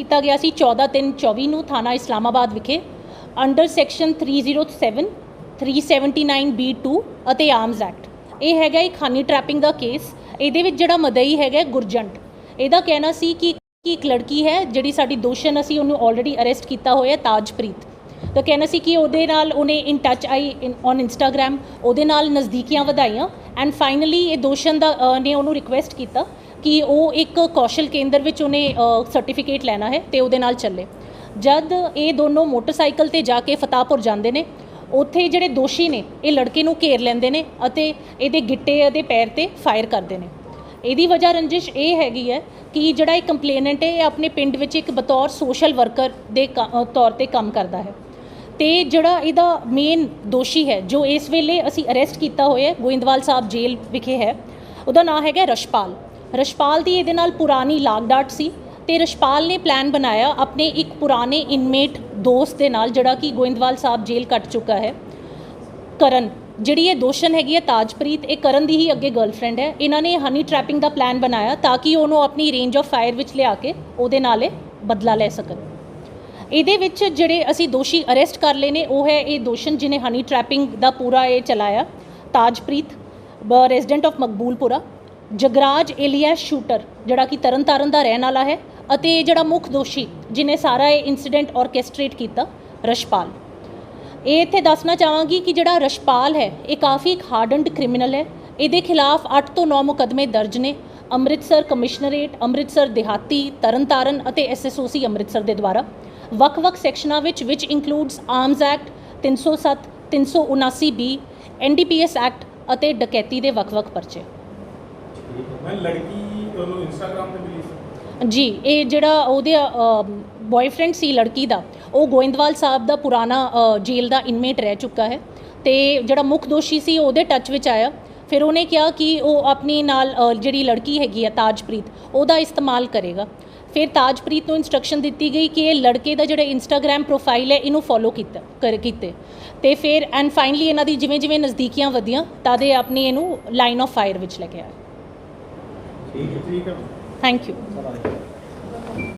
ਕੀਤਾ ਗਿਆ ਸੀ 14/3/24 ਨੂੰ ਥਾਣਾ ਇਸਲਾਮਾਬਾਦ ਵਿਖੇ ਅੰਡਰ ਸੈਕਸ਼ਨ 307 379B2 ਅਤੇ ਆਰਮਸ ਐਕਟ ਇਹ ਹੈਗਾ ਇੱਕ ਹਨੀ ਟ੍ਰੈਪਿੰਗ ਦਾ ਕੇਸ ਇਹਦੇ ਵਿੱਚ ਜਿਹੜਾ ਮਦਈ ਹੈਗਾ ਗੁਰਜੰਟ। ਇਹਦਾ ਕਹਿਣਾ ਸੀ ਕਿ ਕਿ ਇੱਕ ਲੜਕੀ ਹੈ ਜਿਹੜੀ ਸਾਡੀ ਦੋਸ਼ਨ ਅਸੀਂ ਉਹਨੂੰ ਆਲਰੇਡੀ ਅਰੈਸਟ ਕੀਤਾ ਹੋਇਆ ਤਾਜਪ੍ਰੀਤ। ਤਾਂ ਕਹਿਣਾ ਸੀ ਕਿ ਉਹਦੇ ਨਾਲ ਉਹਨੇ ਇਨ ਟੱਚ ਆਈ ਔਨ ਇੰਸਟਾਗ੍ਰam ਉਹਦੇ ਨਾਲ ਨਜ਼ਦੀਕੀਆਂ ਵਧਾਈਆਂ। ਐਂਡ ਫਾਈਨਲੀ ਇਹ ਦੋਸ਼ਨ ਦਾ ਨੇ ਉਹਨੂੰ ਰਿਕੁਐਸਟ ਕੀਤਾ। ਕਿ ਉਹ ਇੱਕ ਕੌਸ਼ਲ ਕੇਂਦਰ ਵਿੱਚ ਉਹਨੇ ਸਰਟੀਫਿਕੇਟ ਲੈਣਾ ਹੈ ਤੇ ਉਹਦੇ ਨਾਲ ਚੱਲੇ। ਜਦ ਇਹ ਦੋਨੋਂ ਮੋਟਰਸਾਈਕਲ ਤੇ ਜਾ ਕੇ ਫਤਾਹਪੁਰ ਜਾਂਦੇ ਨੇ, ਉੱਥੇ ਜਿਹੜੇ ਦੋਸ਼ੀ ਨੇ, ਇਹ ਲੜਕੇ ਨੂੰ ਘੇਰ ਲੈਂਦੇ ਨੇ ਅਤੇ ਇਹਦੇ ਗਿੱਟੇ ਅਤੇ ਪੈਰ ਤੇ ਫਾਇਰ ਕਰਦੇ ਨੇ। ਇਹਦੀ ਵਜ੍ਹਾ ਰੰਜਿਸ਼ ਇਹ ਹੈਗੀ ਹੈ ਕਿ ਜਿਹੜਾ ਇਹ ਕੰਪਲੇਨੈਂਟ ਹੈ, ਇਹ ਆਪਣੇ ਪਿੰਡ ਵਿੱਚ ਇੱਕ ਬਤੌਰ ਸੋਸ਼ਲ ਵਰਕਰ ਦੇ ਕ- ਤੌਰ ਤੇ ਕੰਮ ਕਰਦਾ ਹੈ। ਤੇ ਜਿਹੜਾ ਇਹਦਾ ਮੇਨ ਦੋਸ਼ੀ ਹੈ, ਜੋ ਇਸ ਵੇਲੇ ਅਸੀਂ ਅਰੈਸਟ ਕੀਤਾ ਹੋਇਆ ਗੋਇੰਦਵਾਲ ਸਾਹਿਬ ਜੇਲ੍ਹ ਵਿਖੇ ਹੈ, ਉਹਦਾ ਨਾਮ ਹੈਗਾ ਰਸ਼ਪਾਲ। ਰਸ਼ਪਾਲ ਦੀ ਇਹਦੇ ਨਾਲ ਪੁਰਾਣੀ ਲਾਗਡਾਟ ਸੀ ਤੇ ਰਸ਼ਪਾਲ ਨੇ ਪਲਾਨ ਬਣਾਇਆ ਆਪਣੇ ਇੱਕ ਪੁਰਾਣੇ ਇਨਮੇਟ ਦੋਸਤ ਦੇ ਨਾਲ, ਜਿਹੜਾ ਕਿ ਗੋਇੰਦਵਾਲ ਸਾਹਿਬ ਜੇਲ੍ਹ ਕੱਟ ਚੁੱਕਾ ਹੈ, ਕਰਨ। ਜਿਹੜੀ ਇਹ ਦੋਸ਼ਨ ਹੈਗੀ ਹੈ ਤਾਜਪ੍ਰੀਤ, ਇਹ ਕਰਨ ਦੀ ਹੀ ਅੱਗੇ ਗਰਲਫ੍ਰੈਂਡ ਹੈ। ਇਹਨਾਂ ਨੇ ਹਨੀ ਟ੍ਰੈਪਿੰਗ ਦਾ ਪਲਾਨ ਬਣਾਇਆ ਤਾਂ ਕਿ ਉਹਨੂੰ ਆਪਣੀ ਰੇਂਜ ਆਫ ਫਾਇਰ ਵਿੱਚ ਲਿਆ ਕੇ ਉਹਦੇ ਨਾਲ ਇਹ ਬਦਲਾ ਲੈ ਸਕਣ। ਇਹਦੇ ਵਿੱਚ ਜਿਹੜੇ ਅਸੀਂ ਦੋਸ਼ੀ ਅਰੈਸਟ ਕਰ ਲਏ ਨੇ, ਉਹ ਹੈ ਇਹ ਦੋਸ਼ਣ ਜਿਨੇ ਹਨੀ ਟ੍ਰੈਪਿੰਗ ਦਾ ਪੂਰਾ ਇਹ ਚਲਾਇਆ, Tajpreet resident of Maqboolpura. Jagraj alias shooter, ਜਿਹੜਾ ਕਿ ਤਰਨਤਾਰਨ ਦਾ ਰਹਿਣ ਵਾਲਾ ਹੈ ਅਤੇ ਇਹ ਜਿਹੜਾ ਮੁੱਖ ਦੋਸ਼ੀ ਜਿਨੇ ਸਾਰਾ ਇਹ ਇਨਸੀਡੈਂਟ ਆਰਕੈਸਟ੍ਰੇਟ ਕੀਤਾ, ਰਸ਼ਪਾਲ। ਇਹ ਇੱਥੇ ਦੱਸਣਾ ਚਾਹਾਂਗੀ ਕਿ ਜਿਹੜਾ ਰਸ਼ਪਾਲ ਹੈ, ਇਹ ਕਾਫੀ ਇੱਕ ਹਾਰਡਨਡ ਕ੍ਰਿਮੀਨਲ ਹੈ। ਇਹਦੇ ਖਿਲਾਫ 8 ਤੋਂ 9 ਮੁਕੱਦਮੇ ਦਰਜ ਨੇ। ਅੰਮ੍ਰਿਤਸਰ ਕਮਿਸ਼ਨਰੇਟ, ਅੰਮ੍ਰਿਤਸਰ ਦਿਹਾਤੀ, ਤਰਨਤਾਰਨ ਅਤੇ ਐਸਐਸਓਸੀ ਅੰਮ੍ਰਿਤਸਰ ਦੇ ਦੁਆਰਾ। ਵੱਖ-ਵੱਖ ਸੈਕਸ਼ਨਾਂ ਵਿੱਚ ਵਿਚ includes arms act 307 379 B NDPS act ਅਤੇ ਡਕੈਤੀ ਦੇ ਵੱਖ-ਵੱਖ ਪਰਚੇ। ਮੈਂ ਲੜਕੀ ਉਹਨੂੰ ਇੰਸਟਾਗ੍ਰam ਤੇ ਮਿਲੀ ਸੀ। ਜੀ ਇਹ ਜਿਹੜਾ ਉਹਦੇ ਬॉयਫ੍ਰੈਂਡ ਸੀ ਲੜਕੀ ਦਾ ਉਹ ਗੋਇੰਦਵਾਲ ਸਾਹਿਬ ਦਾ ਪੁਰਾਣਾ ਅ, ਜੇਲ੍ਹ ਦਾ ਇਨਮੇਟ ਰਹਿ ਚੁੱਕਾ ਹੈ ਤੇ ਜਿਹੜਾ ਮੁੱਖ ਦੋਸ਼ੀ ਸੀ ਉਹਦੇ ਟੱਚ ਵਿੱਚ ਆਇਆ। ਫਿਰ ਉਹਨੇ ਕਿਹਾ ਕਿ ਉਹ ਆਪਣੀ ਨਾਲ ਅ, ਜਿਹੜੀ ਲੜਕੀ ਹੈਗੀ ਆ ਤਾਜਪ੍ਰੀਤ ਉਹਦਾ ਇਸਤੇਮਾਲ ਕਰੇਗਾ। ਫਿਰ ਤਾਜਪ੍ਰੀਤ ਨੂੰ ਇਨਸਟਰਕਸ਼ਨ ਦਿੱਤੀ ਗਈ ਕਿ ਇਹ ਲੜਕੇ ਦਾ ਜਿਹੜਾ ਇੰਸਟਾਗ੍ਰam ਪ੍ਰੋਫਾਈਲ ਹੈ ਇਹਨੂੰ ਫੋਲੋ ਕੀਤਾ ਕਰ ਕੀਤੇ। ਤੇ ਫਿਰ ਐਂਡ ਫਾਈਨਲੀ ਇਹਨਾਂ ਦੀ ਜਿਵੇਂ ਜਿਵੇਂ ਨਜ਼ਦੀਕੀਆਂ ਵਧੀਆਂ ਤਦ ਇਹ ਆਪਣੀ ਇਹਨੂੰ ਲਾਈਨ ਆਫ ਫਾਇਰ ਵਿੱਚ ਲੈ ਕੇ ਆਇਆ। Thank you.